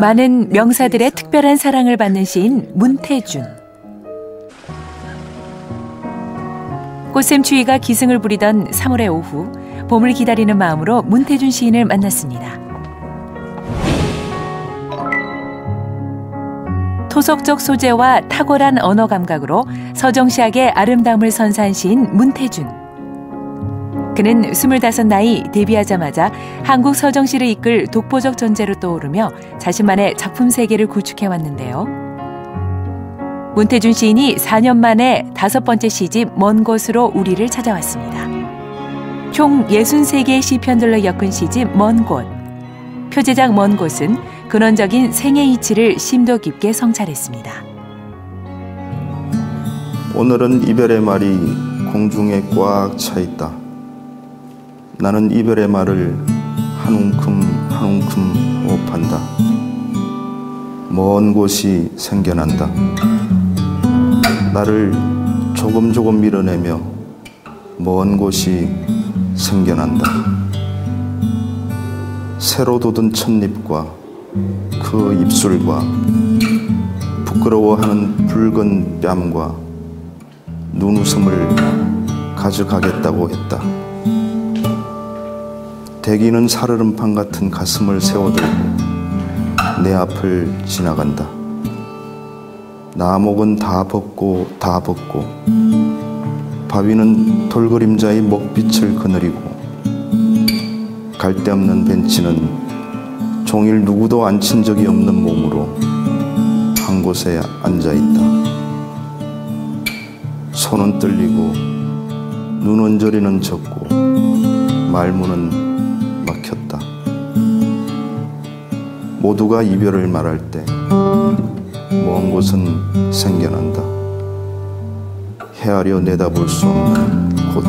많은 명사들의 특별한 사랑을 받는 시인 문태준. 꽃샘추위가 기승을 부리던 3월의 오후, 봄을 기다리는 마음으로 문태준 시인을 만났습니다. 토속적 소재와 탁월한 언어 감각으로 서정시학의 아름다움을 선사한 시인 문태준. 그는 25 나이 데뷔하자마자 한국 서정시를 이끌 독보적 존재로 떠오르며 자신만의 작품 세계를 구축해 왔는데요. 문태준 시인이 4년 만에 다섯 번째 시집 먼 곳으로 우리를 찾아왔습니다. 총 63개의 시편들로 엮은 시집 먼 곳. 표제작 먼 곳은 근원적인 생의 이치를 심도 깊게 성찰했습니다. 오늘은 이별의 말이 공중에 꽉 차 있다. 나는 이별의 말을 한 움큼 한 움큼 호흡한다. 먼 곳이 생겨난다. 나를 조금 조금 밀어내며 먼 곳이 생겨난다. 새로 돋은 첫잎과 그 입술과 부끄러워하는 붉은 뺨과 눈웃음을 가져가겠다고 했다. 대기는 살얼음판 같은 가슴을 세워들고 내 앞을 지나간다. 나목은 다 벗고 다 벗고 바위는 돌그림자의 먹빛을 그늘이고 갈데 없는 벤치는 종일 누구도 앉힌 적이 없는 몸으로 한 곳에 앉아 있다. 손은 떨리고 눈은 저리는 젖고 말문은 막혔다. 모두가 이별을 말할 때 먼 곳은 생겨난다. 헤아려 내다볼 수 없는 곳.